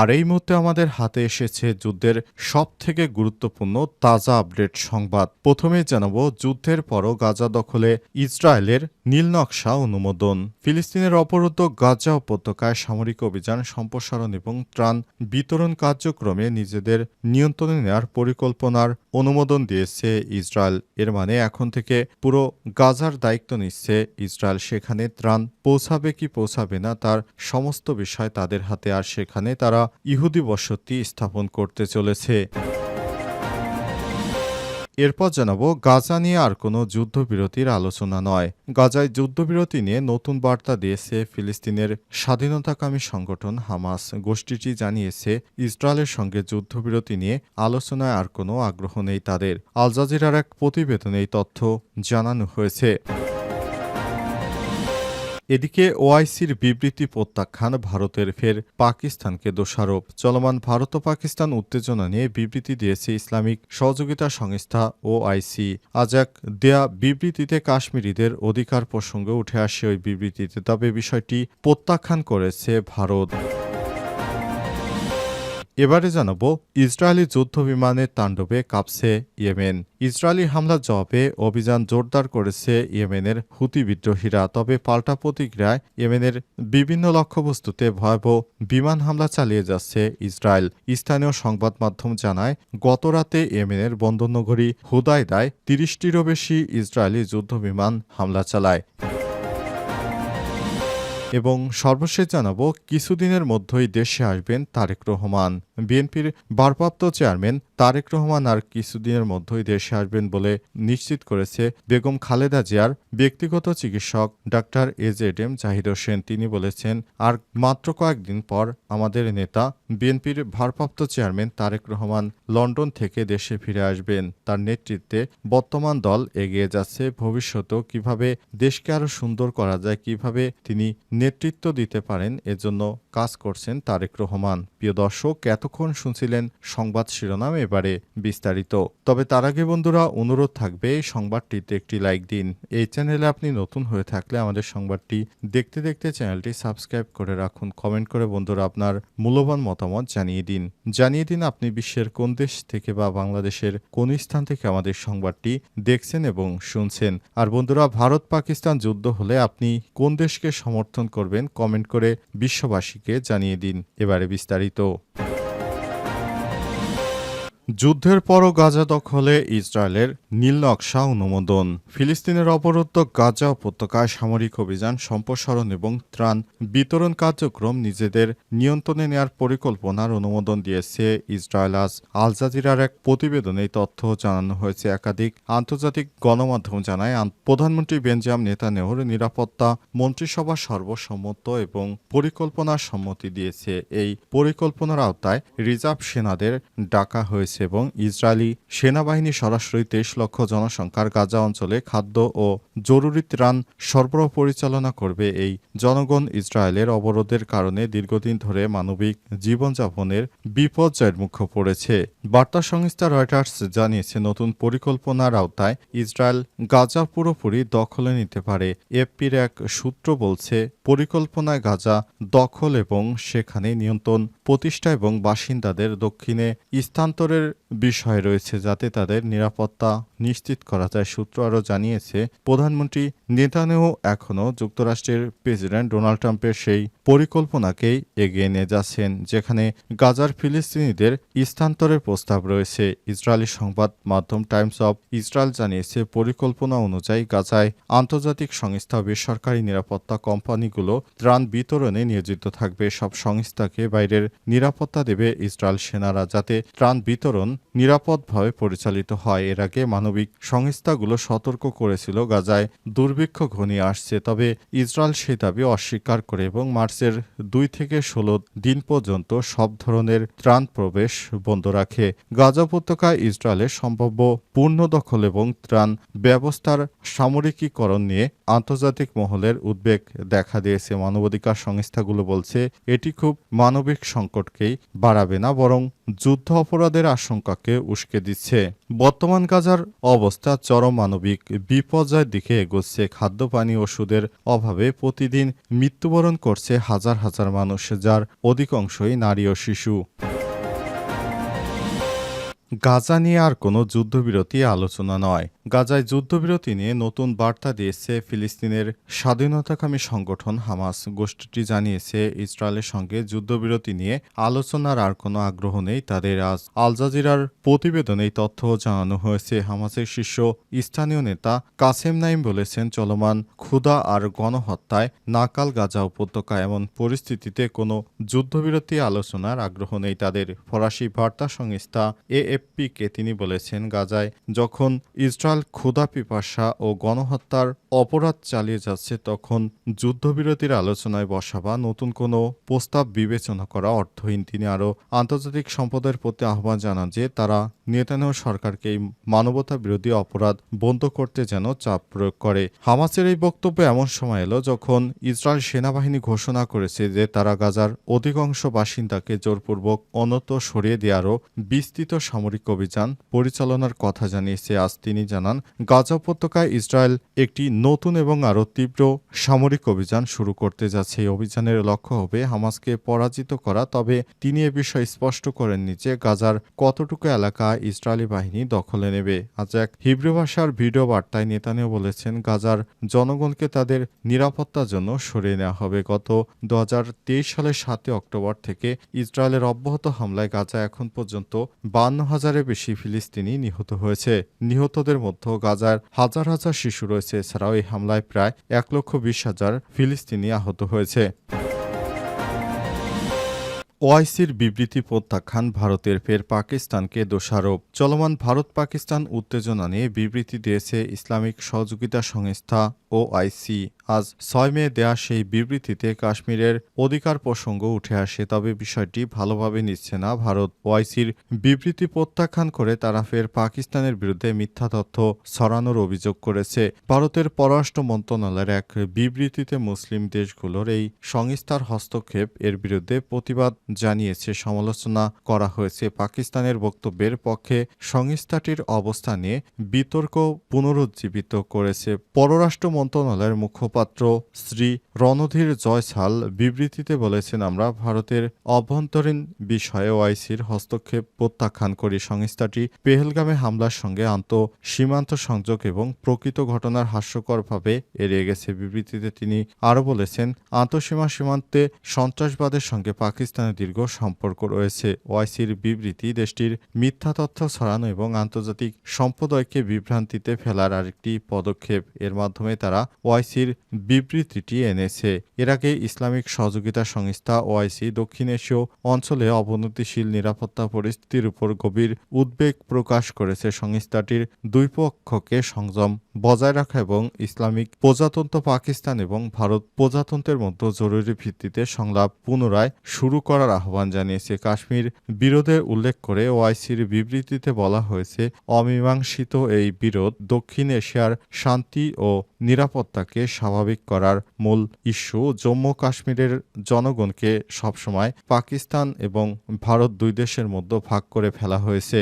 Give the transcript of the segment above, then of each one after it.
আর এই মুহূর্তে আমাদের হাতে এসেছে যুদ্ধের সব থেকে গুরুত্বপূর্ণ তাজা আপডেট সংবাদ। প্রথমে জানাব, যুদ্ধের পরও গাজা দখলে ইসরায়েলের নীলনকশা অনুমোদন। ফিলিস্তিনের অবরুদ্ধ গাজা উপত্যকায় সামরিক অভিযান সম্প্রসারণ এবং ত্রাণ বিতরণ কার্যক্রমে নিজেদের নিয়ন্ত্রণে নেওয়ার পরিকল্পনার অনুমোদন দিয়েছে ইসরায়েল। এর মানে এখন থেকে পুরো গাজার দায়িত্ব নিচ্ছে ইসরায়েল। সেখানে ত্রাণ পৌঁছাবে কি পৌঁছাবে না তার সমস্ত বিষয় তাদের হাতে, আর সেখানে তারা ইহুদি বসতি স্থাপন করতে চলেছে। এরপর জানাব, গাজা নিয়ে আর কোনো যুদ্ধবিরতির আলোচনা নয়। গাজায় যুদ্ধবিরতি নিয়ে নতুন বার্তা দিয়েছে ফিলিস্তিনের স্বাধীনতাকামী সংগঠন হামাস। গোষ্ঠীটি জানিয়েছে, ইসরায়েলের সঙ্গে যুদ্ধবিরতি নিয়ে আলোচনায় আর কোনো আগ্রহ নেই তাদের। আল জাজিরার এক প্রতিবেদনে এই তথ্য জানানো হয়েছে। এদিকে ওআইসির বিবৃতি প্রত্যাখ্যান ভারতের ফের পাকিস্তানকে দোষারোপ। চলমান ভারত ও পাকিস্তান উত্তেজনা নিয়ে বিবৃতি দিয়েছে ইসলামিক সহযোগিতা সংস্থা ওআইসি। আজ এক দেয়া বিবৃতিতে কাশ্মীরিদের অধিকার প্রসঙ্গে উঠে আসে ওই বিবৃতিতে, তবে বিষয়টি প্রত্যাখ্যান করেছে ভারত। এবারে জানাব, ইসরায়েলি যুদ্ধ বিমানের তাণ্ডবে কাঁপছে ইয়েমেন। ইসরায়েলি হামলার জবাবে অভিযান জোরদার করেছে ইয়েমেনের হুতি বিদ্রোহীরা, তবে পাল্টা প্রতিক্রিয়ায় ইয়েমেনের বিভিন্ন লক্ষ্যবস্তুতে ভয়াবহ বিমান হামলা চালিয়ে যাচ্ছে ইসরায়েল। স্থানীয় সংবাদ মাধ্যম জানায়, গতরাতে ইয়েমেনের বন্দরনগরী হুদায়দায় তিরিশটিরও বেশি ইসরায়েলি যুদ্ধ বিমান হামলা চালায়। এবং সর্বশেষ জানাব, কিছুদিনের মধ্যেই দেশে আসবেন তারেক রহমান। বিএনপির ভারপ্রাপ্ত চেয়ারম্যান তারেক রহমান আর কিছুদিনের মধ্যেই দেশে আসবেন বলে নিশ্চিত করেছে বেগম খালেদা জিয়ার ব্যক্তিগত চিকিৎসক doctor A Z M Zahid Hossain. তিনি বলেছেন, আর মাত্র কয়েকদিন পর আমাদের নেতা বিএনপির ভারপ্রাপ্ত চেয়ারম্যান তারেক রহমান লন্ডন থেকে দেশে ফিরে আসবেন। তার নেতৃত্বে বর্তমান দল এগিয়ে যাচ্ছে। ভবিষ্যতেও কীভাবে দেশকে আরও সুন্দর করা যায়, কীভাবে তিনি নেতৃত্ব দিতে পারেন, এজন্য কাজ করছেন তারেক রহমান। প্রিয় দর্শক, এতক্ষণ শুনছিলেন সংবাদ শিরোনাম এবারে বিস্তারিত। তবে তার আগে বন্ধুরা, অনুরোধ থাকবে এই সংবাদটিতে একটি লাইক দিন। এই চ্যানেলে আপনি নতুন হয়ে থাকলে আমাদের সংবাদটি দেখতে দেখতে চ্যানেলটি সাবস্ক্রাইব করে রাখুন। কমেন্ট করে বন্ধুরা আপনার মূল্যবান মতামত জানিয়ে দিন। জানিয়ে দিন আপনি বিশ্বের কোন দেশ থেকে বা বাংলাদেশের কোন স্থান থেকে আমাদের সংবাদটি দেখছেন এবং শুনছেন। আর বন্ধুরা ভারত পাকিস্তান যুদ্ধ হলে আপনি কোন দেশকে সমর্থন করবেন কমেন্ট করে বিশ্ববাসীকে জানিয়ে দিন। এবারে বিস্তারিত। যুদ্ধের পরও গাজা দখলে ইসরায়েলের নীল নকশা অনুমোদন। ফিলিস্তিনের অবরুদ্ধ গাজা উপত্যকায় সামরিক অভিযান, সম্প্রসারণ এবং ত্রাণ বিতরণ কার্যক্রম নিজেদের নিয়ন্ত্রণে নেওয়ার পরিকল্পনার অনুমোদন দিয়েছে ইসরায়েল। আজ আল জাজিরার এক প্রতিবেদনে এই তথ্য জানানো হয়েছে। একাধিক আন্তর্জাতিক গণমাধ্যম জানায় প্রধানমন্ত্রী বেঞ্জাম নেতানেহর নিরাপত্তা মন্ত্রিসভা সর্বসম্মত এবং পরিকল্পনার সম্মতি দিয়েছে। এই পরিকল্পনার আওতায় রিজার্ভ সেনাদের ডাকা হয়েছে। এবং ইসরায়েলি সেনাবাহিনী সরাসরি তেইশ লক্ষ জনসংখ্যার গাজা অঞ্চলে খাদ্য ও জরুরি ত্রাণ সরবরাহ পরিচালনা করবে এই জনগণ ইসরায়েলের অবরোধের কারণে দীর্ঘদিন ধরে মানবিক জীবনযাপনের বিপর্যয়ের মুখে পড়েছে। বার্তা সংস্থা রয়টার্স জানিয়েছে, নতুন পরিকল্পনার আওতায় ইসরায়েল গাজা পুরোপুরি দখলে নিতে পারে। এফপির এক সূত্র বলছে, পরিকল্পনায় গাজা দখল এবং সেখানে নিয়ন্ত্রণ প্রতিষ্ঠা এবং বাসিন্দাদের দক্ষিণে স্থানান্তরের বিষয় রয়েছে যাতে তাদের নিরাপত্তা নিশ্চিত করা যায়। সূত্র আরও জানিয়েছে, প্রধানমন্ত্রী নেতানেও এখনও যুক্তরাষ্ট্রের প্রেসিডেন্ট ডোনাল্ড ট্রাম্পের সেই পরিকল্পনাকেই এগিয়ে নিয়ে যাচ্ছেন, যেখানে গাজার ফিলিস্তিনিদের স্থানান্তরের প্রস্তাব রয়েছে। ইসরায়েলি সংবাদ মাধ্যম টাইমস অব ইসরায়েল জানিয়েছে, পরিকল্পনা অনুযায়ী গাজায় আন্তর্জাতিক সংস্থা, বেসরকারি নিরাপত্তা কোম্পানিগুলো ত্রাণ বিতরণে নিয়োজিত থাকবে। সব সংস্থাকে বাইরের নিরাপত্তা দেবে ইসরায়েল সেনারা, যাতে ত্রাণ বিতরণ নিরাপদভাবে পরিচালিত হয়। এর আগে মানবিক সংস্থাগুলো সতর্ক করেছিল, গাজায় দুর্ভিক্ষ ঘনিয়ে আসছে, তবে ইসরায়েল সে দাবি অস্বীকার করে এবং মার্চের দুই থেকে ষোলো দিন পর্যন্ত সব ধরনের ত্রাণ প্রবেশ বন্ধ রাখে। গাজা উপত্যকায় ইসরায়েলের সম্ভাব্য পূর্ণ দখল এবং ত্রাণ ব্যবস্থার সামরিকীকরণ নিয়ে আন্তর্জাতিক মহলের উদ্বেগ দেখা দিয়েছে। মানবাধিকার সংস্থাগুলো বলছে, এটি খুব মানবিক সংকটকেই বাড়াবে না, বরং যুদ্ধ অপরাধের আশঙ্কাকে উস্কে দিচ্ছে। বর্তমান গাজার অবস্থা চরম মানবিক বিপর্যয়ের দিকে এগোচ্ছে খাদ্য পানি ওষুধের অভাবে প্রতিদিন মৃত্যুবরণ করছে হাজার হাজার মানুষ, যার অধিকাংশই নারী ও শিশু। গাজা নিয়ে আর কোনো যুদ্ধবিরতি আলোচনা নয়। গাজায় যুদ্ধবিরতি নিয়ে নতুন বার্তা দিয়েছে ফিলিস্তিনের স্বাধীনতাকামী সংগঠন হামাস। গোষ্ঠীটি জানিয়েছে, ইসরায়েলের সঙ্গে যুদ্ধবিরতি নিয়ে আলোচনার আর কোনো আগ্রহ নেই। তাদের আজ আল জাজিরার প্রতিবেদনে তথ্য জানানো হয়েছে। হামাসের শীর্ষ স্থানীয় নেতা কাসেম নাইম বলেছেন, চলমান ক্ষুধা আর গণহত্যায় নাকাল গাজা উপত্যকা এমন পরিস্থিতিতে কোনো যুদ্ধবিরতি আলোচনার আগ্রহ নেই। তাদের ফরাসি বার্তা সংস্থা এএফপিকে তিনি বলেছেন, গাজায় যখন ইসরায়েল ক্ষুধা পিপাসা ও গণহত্যার অপরাধ চালিয়ে যাচ্ছে তখন যুদ্ধবিরতির আলোচনায় বসা বা নতুন কোনো প্রস্তাব বিবেচনা করা অর্থহীন। তিনি আরও আন্তর্জাতিক সম্পদের প্রতি আহ্বান জানান যে তারা নেতানিয়াহু সরকারকে এই মানবতা বিরোধী অপরাধ বন্ধ করতে যেন চাপ প্রয়োগ করে। হামাসের এই বক্তব্য এমন সময় এলো যখন ইসরায়েল সেনাবাহিনী ঘোষণা করেছে যে তারা গাজার অধিকাংশ বাসিন্দাকে জোরপূর্বক অনত সরিয়ে দেওয়ারও বিস্তৃত সামরিক অভিযান পরিচালনার কথা জানিয়েছে। আজ তিনি জানান গাজা উপত্যকায় ইসরায়েল একটি নতুন এবং আরও তীব্র সামরিক অভিযান শুরু করতে যাচ্ছে। এই অভিযানের লক্ষ্য হবে হামাসকে পরাজিত করা, তবে তিনি এ বিষয়ে স্পষ্ট করেননি যে গাজার কতটুকু এলাকা ইসরায়েলি বাহিনী দখলে নেবে। আজ এক হিব্রু ভাষার ভিডিও বার্তায় নেতানিয়াহু বলেছেন, গাজার জনগণকে তাদের নিরাপত্তার জন্য সরিয়ে নেওয়া হবে। গত দু হাজার তেইশ সালের সাতই অক্টোবর থেকে ইসরায়েলের অব্যাহত হামলায় গাজা এখন পর্যন্ত বান্ন হাজারের বেশি ফিলিস্তিনি নিহত হয়েছে। নিহতদের মধ্যে গাজার হাজার হাজার শিশু রয়েছে। এছাড়াও এই হামলায় প্রায় এক লক্ষ বিশ হাজার ফিলিস্তিনি আহত হয়েছে। ওআইসির বিবৃতি প্রত্যাখ্যান, ভারতের ফের পাকিস্তানকে দোষারোপ। চলমান ভারত পাকিস্তান উত্তেজনা নিয়ে বিবৃতি দিয়েছে ইসলামিক সহযোগিতা সংস্থা ওআইসি আজ ছয় মে দেয়া সেই বিবৃতিতে কাশ্মীরের অধিকার প্রসঙ্গ উঠে আসে, তবে বিষয়টি ভালোভাবে নিচ্ছে না ভারত। ওআইসির বিবৃতি প্রত্যাখ্যান করে তারা ফের পাকিস্তানের বিরুদ্ধে মিথ্যা তথ্য ছড়ানোর অভিযোগ করেছে। ভারতের পররাষ্ট্র মন্ত্রণালয়ের এক বিবৃতিতে মুসলিম দেশগুলোর এই সংস্থার হস্তক্ষেপ এর বিরুদ্ধে প্রতিবাদ জানিয়েছে সমালোচনা করা হয়েছে। পাকিস্তানের বক্তব্যের পক্ষে সংস্থাটির অবস্থানে বিতর্ক পুনরুজ্জীবিত করেছে। পররাষ্ট্র মন্ত্রণালয়ের মুখপাত্র শ্রী রণধীর জয়সাল বিবৃতিতে বলেছেন, আমরা ভারতের অভ্যন্তরীণ বিষয়ে ওআইসির হস্তক্ষেপ প্রত্যাখ্যান করি। সংস্থাটি পেহেলগামে হামলার সঙ্গে আন্ত সীমান্ত সংযোগ এবং প্রকৃত ঘটনার হাস্যকরভাবে এড়িয়ে গেছে। বিবৃতিতে তিনি আরও বলেছেন, আন্তঃসীমা সীমান্তে সন্ত্রাসবাদের সঙ্গে পাকিস্তানের দীর্ঘ সম্পর্ক রয়েছে। ওআইসির বিবৃতি দেশটির মিথ্যা তথ্য ছড়ানো এবং আন্তর্জাতিক সম্প্রদায়কে বিভ্রান্তিতে ফেলার আরেকটি পদক্ষেপ। এর মাধ্যমে তারা ওআইসির বিবৃতিটি এনেছে। এর আগে ইসলামিক সহযোগিতা সংস্থা ওআইসি দক্ষিণ এশীয় অঞ্চলে অবনতিশীল নিরাপত্তা পরিস্থিতির উপর গভীর উদ্বেগ প্রকাশ করেছে সংস্থাটির দুই পক্ষকে সংযম বজায় রাখা এবং ইসলামিক প্রজাতন্ত্র পাকিস্তান এবং ভারত প্রজাতন্ত্রের মধ্যে জরুরি ভিত্তিতে সংলাপ পুনরায় শুরু করার আহ্বান জানিয়েছে। কাশ্মীর বিরোধের উল্লেখ করে ওআইসির বিবৃতিতে বলা হয়েছে, অমীমাংসিত এই বিরোধ দক্ষিণ এশিয়ার শান্তি ও নিরাপত্তাকে স্বাভাবিক করার মূল ইস্যু জম্মু কাশ্মীরের জনগণকে সবসময় পাকিস্তান এবং ভারত দুই দেশের মধ্যে ভাগ করে ফেলা হয়েছে।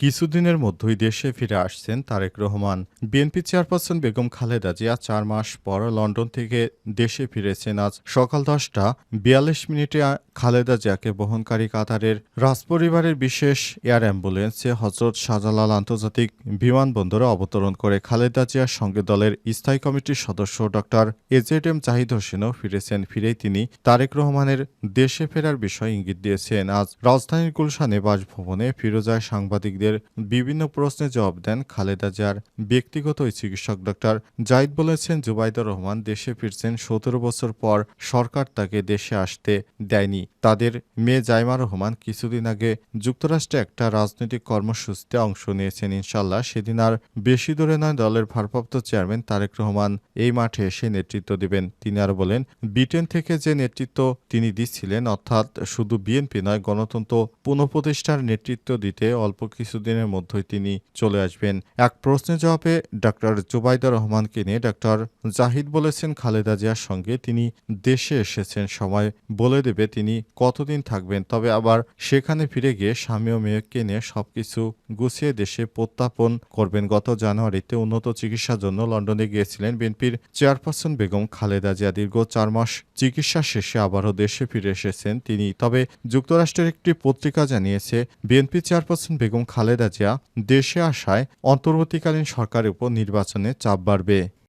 কিছুদিনের মধ্যেই দেশে ফিরে আসছেন তারেক রহমান। বিএনপি চেয়ারপারসন বেগম খালেদা জিয়া চার মাস পর লন্ডন থেকে দেশে ফিরেছেন। আজ সকাল দশটা বিয়াল্লিশ মিনিটে খালেদা জিয়াকে বহনকারী কাতারের রাজপরিবারের বিশেষ এয়ার অ্যাম্বুলেন্সে হজরত শাহজালাল আন্তর্জাতিক বিমানবন্দরে অবতরণ করে খালেদা জিয়ার সঙ্গে দলের স্থায়ী কমিটির সদস্য ডক্টর এজেড এম জাহিদ হোসেনও ফিরেছেন। ফিরেই তিনি তারেক রহমানের দেশে ফেরার বিষয়ে ইঙ্গিত দিয়েছেন। আজ রাজধানীর গুলশানে বাসভবনে ফিরোজায় সাংবাদিকদের বিভিন্ন প্রশ্নের জবাব দেন খালেদা জিয়ার ব্যক্তিগত চিকিৎসক ডক্টর জাহিদ বলেছেন জুবাইদুর রহমান দেশে ফিরছেন সতেরো বছর পর, সরকার তাকে দেশে আসতে দেয়নি। তাদের মেয়ে জাইমা রহমান কিছুদিন আগে যুক্তরাষ্ট্রে একটা রাজনৈতিক কর্মসূচিতে অংশ নিয়েছেন ইনশাল্লাহ সেদিন আর বেশি দূরে নয়, দলের ভারপ্রাপ্ত চেয়ারম্যান তারেক রহমান এই মাঠে এসে নেতৃত্ব দিবেন। তিনি আরও বলেন, ব্রিটেন থেকে যে নেতৃত্ব তিনি দিচ্ছিলেন, অর্থাৎ শুধু বিএনপি নয়, গণতন্ত্র পুনঃপ্রতিষ্ঠার নেতৃত্ব দিতে অল্প কিছু কিছুদিনের মধ্যেই তিনি চলে আসবেন। এক প্রশ্নের জবাবে ডাক্তার জুবাইদা রহমানকে নিয়ে ডাক্তার জাহিদ বলেছেন, খালেদা জিয়ার সঙ্গে তিনি দেশে এসেছেন। সময় বলে দেবে তিনি কতদিন থাকবেন। তবে আবার সেখানে ফিরে গিয়ে স্বামী ও মেয়েকে নিয়ে সবকিছু গুছিয়ে দেশে প্রত্যাপন করবেন। গত জানুয়ারিতে উন্নত চিকিৎসার জন্য লন্ডনে গিয়েছিলেন বিএনপির চেয়ারপারসন বেগম খালেদা জিয়া। দীর্ঘ চার মাস চিকিৎসা শেষে আবারও দেশে ফিরে এসেছেন তিনি। তবে যুক্তরাষ্ট্রের একটি পত্রিকা জানিয়েছে, বিএনপি চেয়ারপারসন বেগম খালেদা জিয়া দেশে আসায় অন্তর্বর্তীকালীন সরকারের উপর নির্বাচনে চাপ বাড়বে।